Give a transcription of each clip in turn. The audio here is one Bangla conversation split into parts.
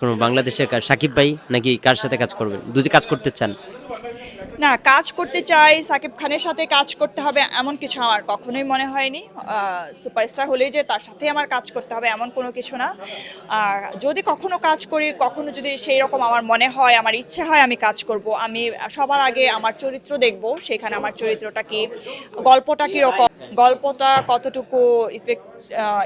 কোনো বাংলাদেশের কার সাকিব ভাই নাকি কার সাথে কাজ করবেন? দুজি কাজ করতে চান। না, কাজ করতে চাই, সাকিব খানের সাথে কাজ করতে হবে, এমন কিছু আমার কখনোই মনে হয়নি। সুপারস্টার হলেই যে তার সাথে আমার কাজ করতে হবে, এমন কোনো কিছু না। আর যদি কখনো কাজ করি, কখনো যদি সেই রকম আমার মনে হয়, আমার ইচ্ছে হয় আমি কাজ করব, আমি সবার আগে আমার চরিত্র দেখব, সেখানে আমার চরিত্রটা কি, গল্পটা কীরকম গল্পটা কতটুকু ইফেক্ট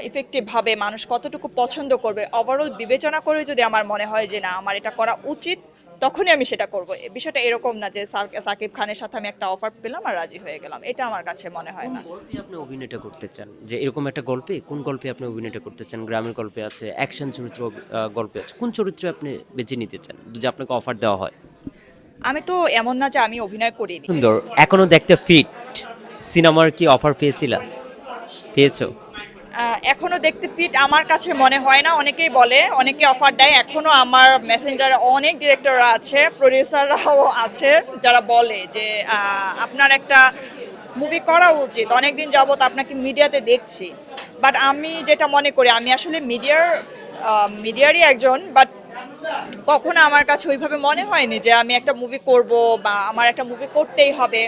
ইফেক্টিভভাবে মানুষ কতটুকু পছন্দ করবে ওভারঅল বিবেচনা করে যদি আমার মনে হয় যে না আমার এটা করা উচিত তখনই আমি সেটা করব। এই বিষয়টা এরকম না যে সাকিব খানের সাথে আমি একটা অফার পেলাম আর রাজি হয়ে গেলাম। এটা আমার কাছে মনে হয় না। গল্পে আপনি অভিনয়টা করতে চান? যে এরকম একটা গল্পে কোন গল্পে আপনি অভিনয়টা করতে চান? গ্রামের গল্পে আছে অ্যাকশন চরিত্র গল্পে আছে কোন চরিত্রে আপনি বেছে নিতে চান? যদি আপনাকে অফার দেওয়া হয়। আমি তো এমন না যে আমি অভিনয় করিনি। সুন্দর। এখনও দেখতে ফিট সিনেমার কি অফার পেয়েছিলা? পেয়েছ? এখনও দেখতে ফিট আমার কাছে মনে হয় না। অনেকেই বলে, অনেকে অফার দেয়। এখনও আমার মেসেঞ্জারে অনেক ডিরেক্টররা আছে প্রডিউসাররাও আছে, যারা বলে যে আপনার একটা মুভি করা উচিত। অনেকদিন যাবত আপনাকে মিডিয়াতে দেখছি। বাট আমি যেটা মনে করি, আমি আসলে মিডিয়ার মিডিয়ারই একজন বাট কখনো আমার কাছে ওইভাবে মনে হয়নি যে আমি একটা মুভি করব বা আমার একটা মুভি করতেই হবে।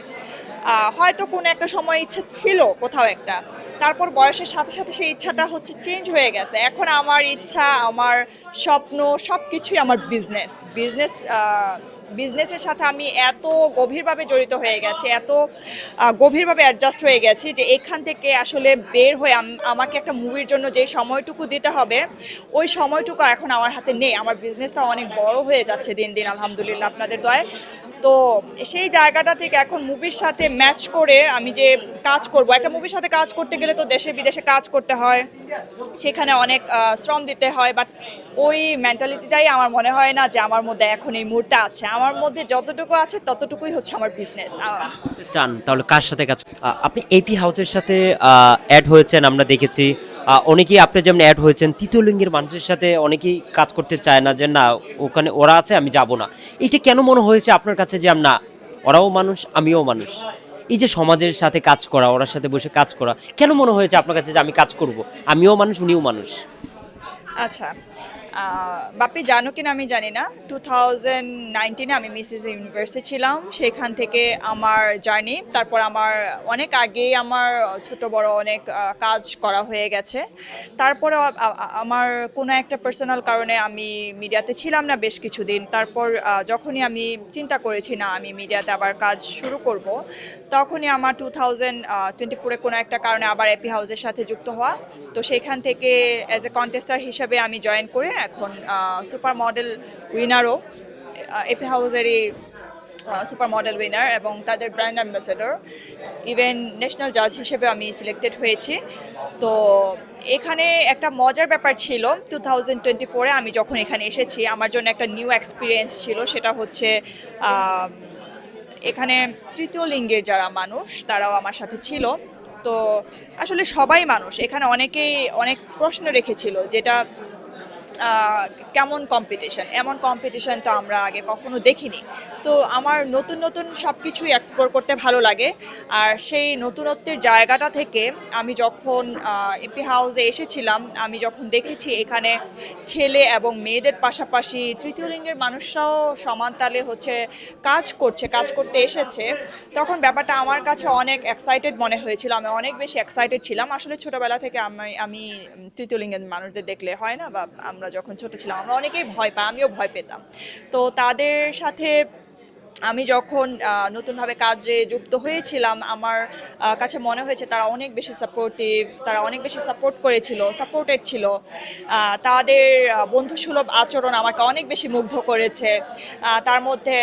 হয়তো কোনো একটা সময় ইচ্ছা ছিল কোথাও একটা। তারপর বয়সের সাথে সাথে সেই ইচ্ছাটা হচ্ছে চেঞ্জ হয়ে গেছে। এখন আমার ইচ্ছা, আমার স্বপ্ন সব কিছুই আমার বিজনেস বিজনেস বিজনেসের সাথে আমি এত গভীরভাবে জড়িত হয়ে গেছি, এত গভীরভাবে অ্যাডজাস্ট হয়ে গেছি যে এখান থেকে আসলে বের হয়ে আমাকে একটা মুভির জন্য যে সময়টুকু দিতে হবে, ওই সময়টুকু এখন আমার হাতে নেই। আমার বিজনেসটা অনেক বড় হয়ে যাচ্ছে দিন দিন, আলহামদুলিল্লাহ, আপনাদের দয় তো সেই জায়গাটা থেকে এখন মুভির সাথে ম্যাচ করে আমি যে কাজ করব, একটা মুভির সাথে কাজ করতে গেলে তো দেশে বিদেশে কাজ করতে হয়, সেখানে অনেক শ্রম দিতে হয় বাট ওই মেন্টালিটিটাই আমার মনে হয় না যে আমার মধ্যে এখন এই মুহূর্তে আছে। আমার মধ্যে যতটুকু আছে, ততটুকুই হচ্ছে আমার বিজনেস চান, তাহলে কার সাথে কাজ আপনি এপি হাউসের সাথে অ্যাড হয়েছেন, আমরা দেখেছি। অনেকেই আপনি যেমন অ্যাড হয়েছেন, তৃতীয় লিঙ্গের মানুষের সাথে অনেকেই কাজ করতে চায় না যে, না, ওখানে ওরা আছে, আমি যাব না। এটা কেন মনে হয়েছে আপনার কাছে যে না, ওরাও মানুষ, আমিও মানুষ? এই যে সমাজের সাথে কাজ করা, ওরার সাথে বসে কাজ করা, কেন মনে হয়েছে আপনার কাছে যে, আমি কাজ করব, আমিও মানুষ, উনিও মানুষ? আচ্ছা বাপি জানো কিনা আমি জানি না। টু থাউজেন্ড নাইনটিনে আমি মিসেস ইউনিভার্সিটি ছিলাম। সেখান থেকে আমার জার্নি, তারপর আমার অনেক আগেই আমার ছোট বড় অনেক কাজ করা হয়ে গেছে। তারপরে আমার কোনো একটা পার্সোনাল কারণে আমি মিডিয়াতে ছিলাম না বেশ কিছুদিন। তারপর যখনই আমি চিন্তা করেছি, না, আমি মিডিয়াতে আবার কাজ শুরু করব, তখনই আমার টু থাউজেন্ড টোয়েন্টি ফোরে কোনো একটা কারণে আবার এপি হাউসের সাথে যুক্ত হওয়া। তো সেখান থেকে অ্যাজ এ কন্টেস্টার হিসেবে আমি জয়েন করে এখন সুপার মডেল উইনারও এপি হাউসেরই সুপার মডেল উইনার এবং তাদের ব্র্যান্ড অ্যাম্বাসেডর ইভেন ন্যাশনাল জাজ হিসেবে আমি সিলেক্টেড হয়েছি। তো এখানে একটা মজার ব্যাপার ছিল টু থাউজেন্ড টোয়েন্টি ফোরে আমি যখন এখানে এসেছি, আমার জন্য একটা নিউ এক্সপিরিয়েন্স ছিল, সেটা হচ্ছে এখানে তৃতীয় লিঙ্গের যারা মানুষ, তারাও আমার সাথে ছিল। তো আসলে সবাই মানুষ। এখানে অনেকেই অনেক প্রশ্ন রেখেছিল, যেটা কেমন কম্পিটিশন এমন কম্পিটিশন তো আমরা আগে কখনো দেখিনি। তো আমার নতুন নতুন সব কিছুই এক্সপ্লোর করতে ভালো লাগে। আর সেই নতুনত্বের জায়গাটা থেকে আমি যখন এপি হাউসে এসেছিলাম, আমি যখন দেখেছি এখানে ছেলে এবং মেয়েদের পাশাপাশি তৃতীয় লিঙ্গের মানুষরাও সমান তালে হচ্ছে কাজ করছে, কাজ করতে এসেছে, তখন ব্যাপারটা আমার কাছে অনেক এক্সাইটেড মনে হয়েছিল। আমি অনেক বেশি এক্সাইটেড ছিলাম। আসলে ছোটবেলা থেকে আমি আমি তৃতীয় লিঙ্গের মানুষদের দেখলে হয় না? বা আমরা যখন ছোট ছিলাম আমরা অনেকেই ভয় পাই আমিও ভয় পেতাম। তো তাদের সাথে আমি যখন নতুনভাবে কাজে যুক্ত হয়েছিলাম, আমার কাছে মনে হয়েছে তারা অনেক বেশি সাপোর্টিভ তারা অনেক বেশি সাপোর্ট করেছিল সাপোর্টেড ছিল। তাদের বন্ধুসুলভ আচরণ আমাকে অনেক বেশি মুগ্ধ করেছে। তার মধ্যে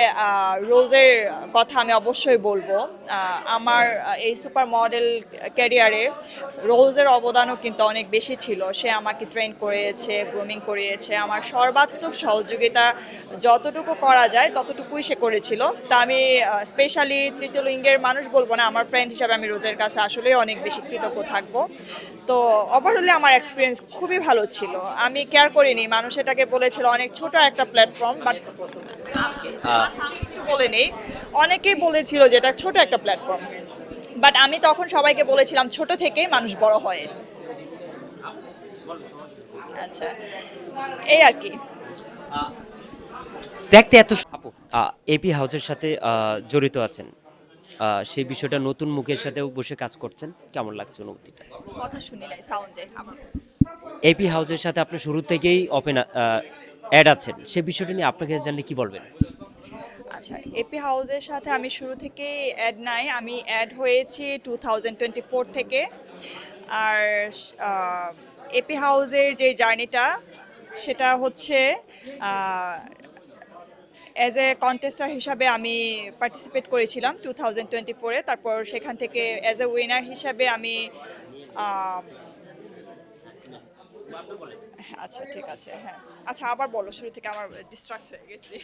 রোজের কথা আমি অবশ্যই বলব। আমার এই সুপার মডেল ক্যারিয়ারে রোজের অবদানও কিন্তু অনেক বেশি ছিল। সে আমাকে ট্রেন করিয়েছে গ্রুমিং করিয়েছে আমার সর্বাত্মক সহযোগিতা যতটুকু করা যায়, ততটুকুই সে করেছিল। তা আমি স্পেশালি তৃতীয় লিঙ্গের মানুষ বলব না, আমার ফ্রেন্ড হিসাবে আমি রোজের কাছে আসলে অনেক বেশি কৃতজ্ঞ থাকব। তো ওভারঅলে আমার এক্সপিরিয়েন্স খুবই ভালো ছিল। আমি কেয়ার করিনি, মানুষ এটাকে বলেছিল অনেক ছোট একটা প্ল্যাটফর্ম বাট বলে নেই। অনেকেই বলেছিল যে এটা ছোট একটা প্ল্যাটফর্ম বাট আমি তখন সবাইকে বলেছিলাম ছোট থেকেই মানুষ বড় হয়। আচ্ছা এই আর কি। দেখতে এত আপু এপি হাউসের সাথে জড়িত আছেন। সেই বিষয়টা নতুন মুখের সাথেও বসে কাজ করছেন। কেমন লাগছে অনুভূতিটা? কথা শুনি নাই সাউন্ডে আমার। এপি হাউসের সাথে আপনি শুরু থেকেই ওপেন অ্যাড আছেন। সেই বিষয়টা নিয়ে আপনাকে জানলে কি বলবেন? আচ্ছা এপি হাউসের সাথে আমি শুরু থেকে অ্যাড নাই। আমি অ্যাড হয়েছি টু থাউজেন্ড টোয়েন্টি ফোর থেকে। আর এপি হাউসের যে জার্নিটা সেটা হচ্ছে অ্যাজ এ কন্টেস্টার হিসাবে আমি পার্টিসিপেট করেছিলাম টু থাউজেন্ড টোয়েন্টি ফোরে তারপর সেখান থেকে অ্যাজ এ উইনার হিসাবে আমি আচ্ছা ঠিক আছে হ্যাঁ। আচ্ছা আবার বলো, শুরু থেকে আমার ডিস্ট্রাক্ট হয়ে গেছি।